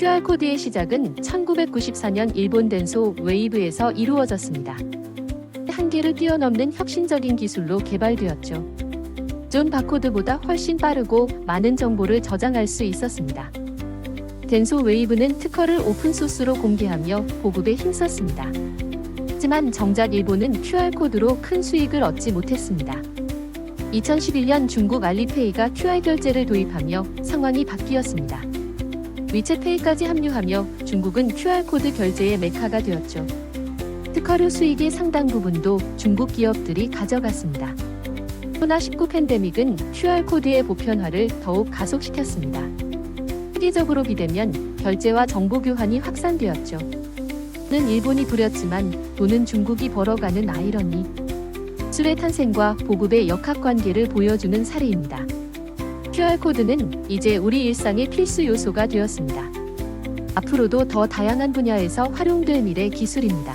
QR코드의 시작은 1994년 일본 덴소 웨이브에서 이루어졌습니다. 한계를 뛰어넘는 혁신적인 기술로 개발되었죠. 존 바코드보다 훨씬 빠르고 많은 정보를 저장할 수 있었습니다. 덴소 웨이브는 특허를 오픈소스로 공개하며 보급에 힘썼습니다. 하지만 정작 일본은 QR코드로 큰 수익을 얻지 못했습니다. 2011년 중국 알리페이가 QR 결제를 도입하며 상황이 바뀌었습니다. 위챗페이까지 합류하며 중국은 QR코드 결제의 메카가 되었죠. 특허료 수익의 상당 부분도 중국 기업들이 가져갔습니다. 코로나19 팬데믹은 QR코드의 보편화를 더욱 가속시켰습니다. 세계적으로 비대면 결제와 정보 교환이 확산되었죠. 는 일본이 부렸지만 돈은 중국이 벌어가는 아이러니. 술의 탄생과 보급의 역학관계를 보여주는 사례입니다. QR코드는 이제 우리 일상의 필수 요소가 되었습니다. 앞으로도 더 다양한 분야에서 활용될 미래 기술입니다.